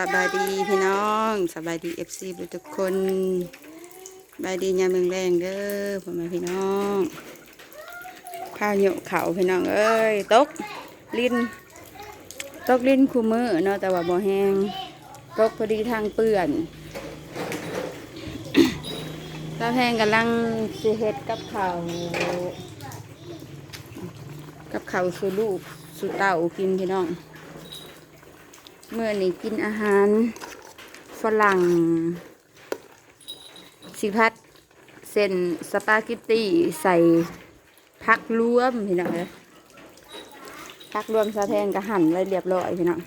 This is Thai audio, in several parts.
สบายดีพี่น้องสบายดีเอฟซีทุกคนสบายดียามเมืองแรงเด้อพ่อแม่พี่น้องข้าวเหนียวเขาพี่น้องเอ้ยตกลิ้นตกลิ้นคู่มือเนาะแต่ว่าบ่แห้งตกพอดีทางเปื่อนตาแพงกำลังสิเฮ็ดกับข้าวกับข้าวสู่ลูกสู่เต่ากินพี่น้อง เมื่อนี้กินอาหารฝรั่ง สิพัดเส้นสปาเกตตี้ใส่พักรวมพี่น้องเลยพักรวมสะแพงกระหั่นไว้เรียบร้อยพี่น้อง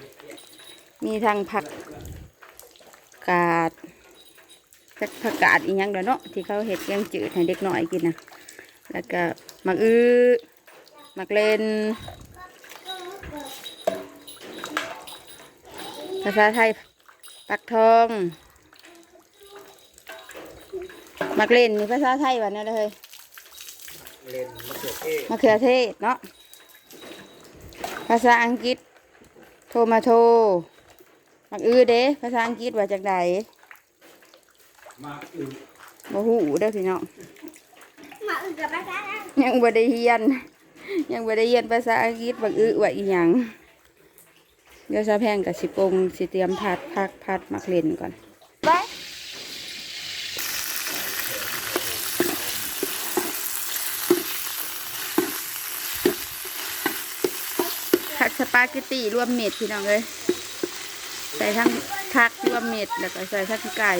มีทั้งผักกาดผักกาดอีกอย่างเดียวเนาะที่เขาเห็ดแกงจืดให้เด็กน้อยกินนะแล้วก็มักอื้อมักเลนาษาไทยปักทอง มักเล่นมีภาษาไทยวันนี้เลยเลนมะเขือเทศมะเขือเทศเนาะภาษาอังกฤษ โทมาโท มักอื้อเด้ภาษาอังกฤษว่าจากใดมาอึบ่ฮู้เด้อพี่น้องมาอึกับภาษาอังกฤษยังบ่ได้เรียน ยังบ่ได้เรียนภาษาอังกฤษบักอื้อว่าอีหยัง เดี๋ยวซาแพงกับสิปรุงสิเตรียมผัดผักผัดมักเล่นก่อนไปผัดสปาเกตตี้รวมเม็ดพี่น้องเลยใส่ทั้งผักรวมเม็ดแล้วก็ใส่ทั้งไก่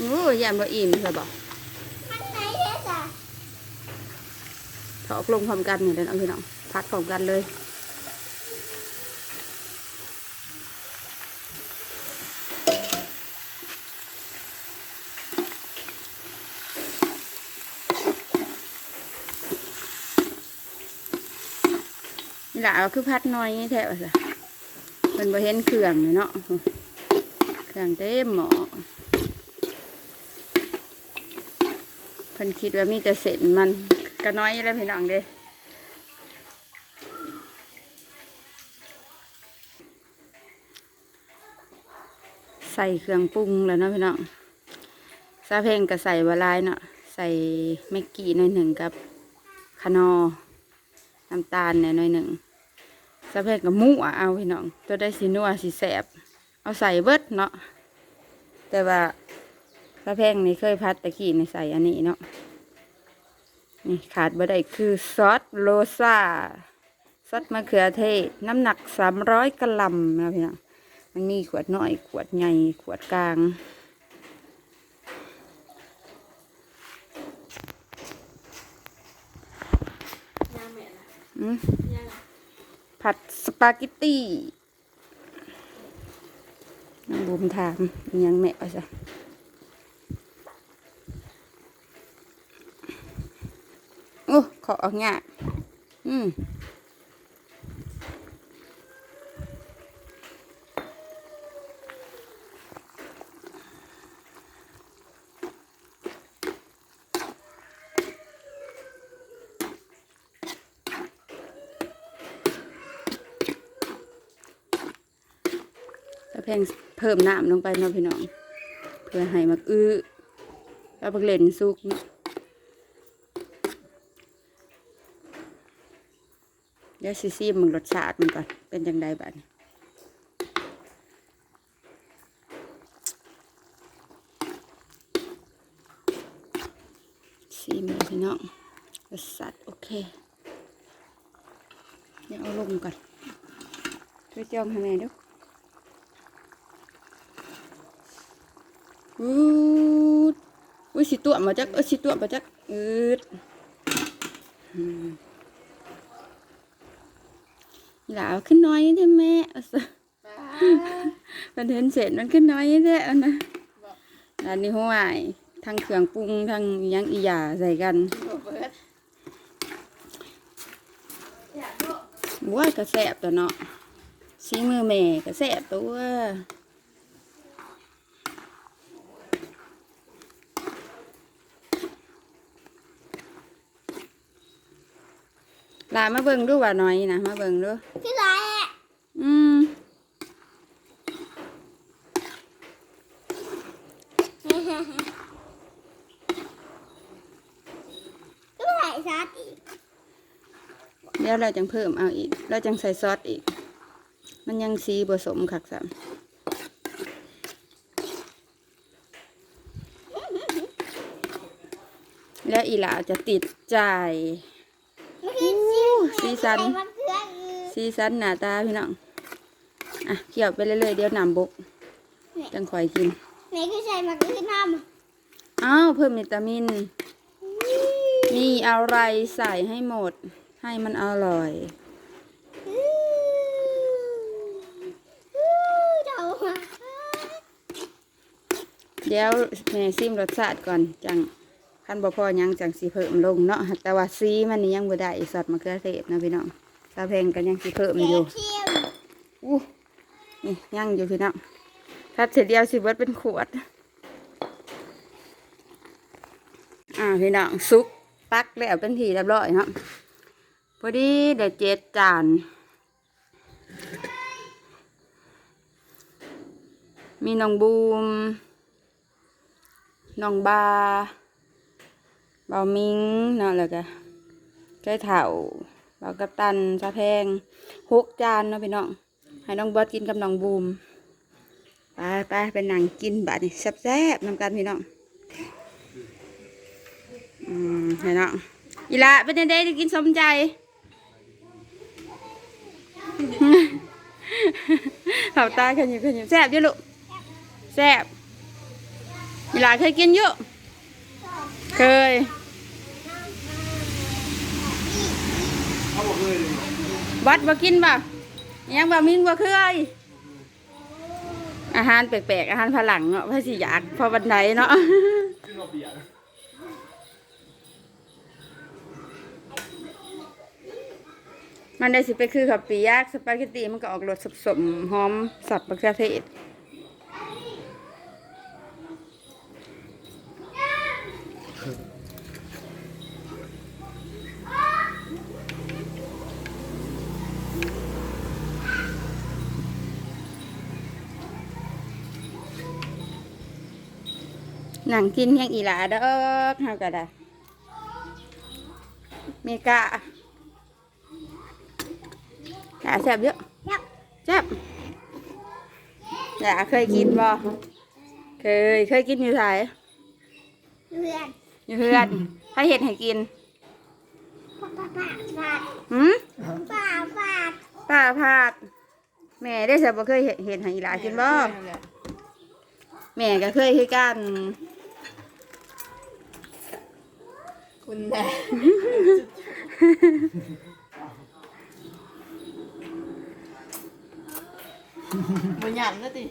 โอ้ยยามบ่อิ่มใช่บ่ข้างในเทสอะถอกลงพร้อมกันนี่เลยน้องพี่น้องพัดพร้อมกันเลยนี่แหละคือพัดน้อยนี่แท้ว่าซะเป็นบ่เห็นเครื่องเลยเนาะเครื่องเต็มหม้อเพิ่นคิดว่ามีแต่เศษมันก็น้อยแล้วพี่น้องเด้ใส่เครื่องปรุงแล้วเนาะพี่น้องซาเพงก็ใส่บะลายเนาะใส่เมกกี้หน่อยหนึ่งกับขนอน้ำตาลเนี่ยหน่อยหนึ่งซาเพงกับหมูอะเอาพี่น้องตัวได้สีนัวสีแสบเอาใส่เบิดเนาะแต่ว่า ซาเพลงนี่เคยพัดตะกี้ในใส่อันนี้เนาะนี่ขาดบ่ได้คือซอสโรซาซอสมะเขือเทศ น้ำหนักสามร้อยกรัมนะพี่น้องมันมีขวดน้อย ขวดใหญ่ขวดกลางน้ำแม่นะอืมยังผัดสปาเกตตี้น้องบุมถามอิหยังแม่ว่าซะ โอ้ขอเอาง่ายอืมตะแพงเพิ่มน้ำลงไปเนาะพี่น้อง เพื่อให้มักอื้อแล้วบักเล่นสุกเนาะเดี๋ยวซิซีมึงรสชาติมันก่อน เป็นจังไดบ้าดนี้ซีมเลยพี่น้องรสชาติโอเค เดี๋ยวเอาลงก่อนช่วยจ้องให้แม่ดูอืดอุ้ยสิตัวมาจักเออสิตัวมาจักอืดอืม หลาวขึ้นน้อยได้แม่เอาซะมันเห็นเสร็จมันขึ้นน้อยได้เอานะอันนี้หัวายทั้งเครื่องปรุงทั้งอิหยังอีหยาใส่กันบัวกระแสบตัวเนาะสีมือแม่กระแสบตัว ลามาเบิ่งดูว่าน้อยนะมาเบิ่งดูพี่ไรอะอืมก็ใส่ซอสอีกเดี๋ยวเราจังเพิ่มเอาอีก เราจังใส่ซอสอีก มันยังสีผสมคักสามแล้วอีหลาจะติดใจมันคือ สีสันใส่มะเขืออีกสีสันหน้าตาพี่น้อง อะเกี่ยวไปเรื่อยๆเดี๋ยวน้ำบก จังคอยกินไหนคือใส่มะเขือน้ำอ้าวเพิ่มวิตามิน มีอะไรใส่ให้หมด ให้มันอร่อยอื้ออื้อเดามาเดี๋ยวแม่ซิมรสชาติก่อนจัง คันบ่พอหยังจังสีเพิ่มลงเนาะแต่ว่าซีมันนี่ยังบ่ได้สอดมะเขือเทศนะพี่น้องตาแพงกันยังสิเพิ่มแกอยู่เค็มอู้นี่ยังอยู่พี่น้องถ้าเสร็จเดียวสิเบิดเป็นขวดอ่าพี่น้องซุกตักแล้วเป็นทีเรียบร้อยเนาะพอดีเดี๋ยวเจ็ดจานมีน้องบูม น้องบา เบามิงเนาะแล้วก็ใกล้เถาเบากับตันซาแพงหกจานเนาะพี่น้องให้น้องบอสกินกับน้องบูมไปไปเป็นหนังกินบาดนี่แซ่บๆนำกันพี่น้องอืมพี่น้องอีละเป็นยังไงได้กินสมใจเผาตาขยิบขยิบแซ่บเยอะลูกแซ่บอีหลาเคยกินเยอะเคย เขาบอกเลย วัดบ่กินป่ะยังบ่มิงบ่เคยอาหารแปลกๆอาหารฝรั่งเนาะเพระสิอยากพอวันไหนเนาะมันได้สิไปคือกับปียากสปาเกตตีมันก็ออกรสสมๆหอมสับมะเขือเทศ หนังกินยังอีหลาเด้อเฮาก็ได้เมกะหลาแซ่บเยอะยับแซ่บหลาเคยกินบ่เคยเคยกินอยู่ไสเลือดอยู่เพื่อนถ้าเห็ดให้กินปาปาปาปาหืมปาปาป้าพาดแม่ได้สับบ่เคยเห็ดเห็ดให้อีหลากินบ่แม่ก็เคยคือกัน คุณแม่มันหยาบนะติ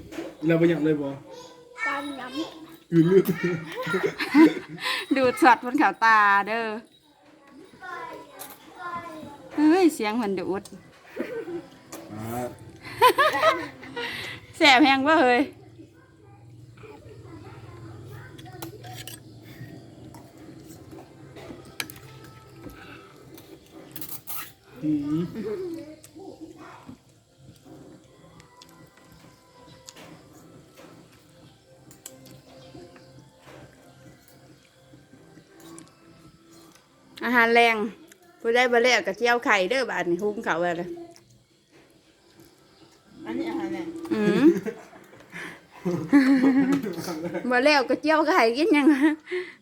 เราไปหยับเลยบ่ตามย้อือลืดดูดสัตว์บนขาวตาเด้อเฮ้ยเสียงมันดูดอ่า แสบแหงว่าเฮ้ย อืมอาหารแรงผู้ได้บะเล่กับเจียวไข่เด้อบาดนี่หุ้งเขาไว้เลยอันนี้อะไรเนี่ยอืมบะเล่กับเจียวไข่กินยัง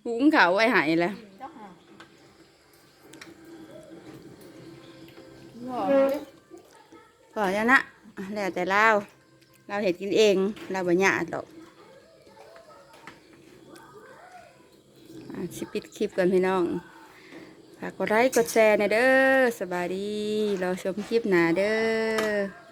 หุ้งเขาไว้ใหายแล้ว พอแล้วนะแล้วแต่เราเราเห็ดกินเอง เราบ่ยากดอกชิปิดคลิปก่อนพี่น้องฝากกดไลค์กดแชร์หนะเด้อสบายดีรอชมคลิปหนาเด้อ